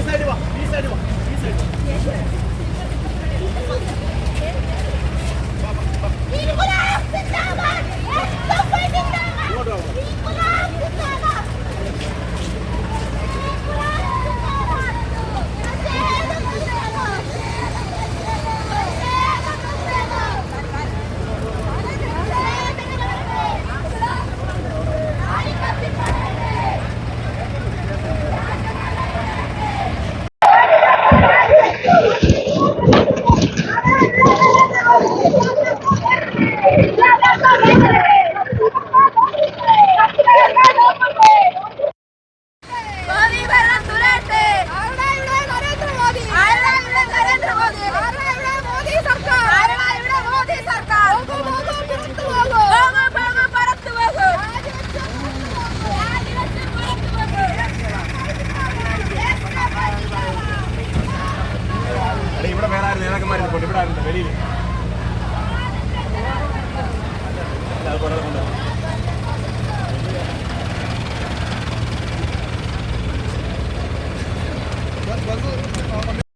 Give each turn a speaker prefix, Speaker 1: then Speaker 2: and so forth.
Speaker 1: 比赛的吧，比赛的吧，比赛的。അല്ലെ ഇവിടെ വേറെ ആരും നേതാക്കന്മാരും കൊണ്ട് ഇവിടെ ആരുണ്ട് വെളിയിൽ അത്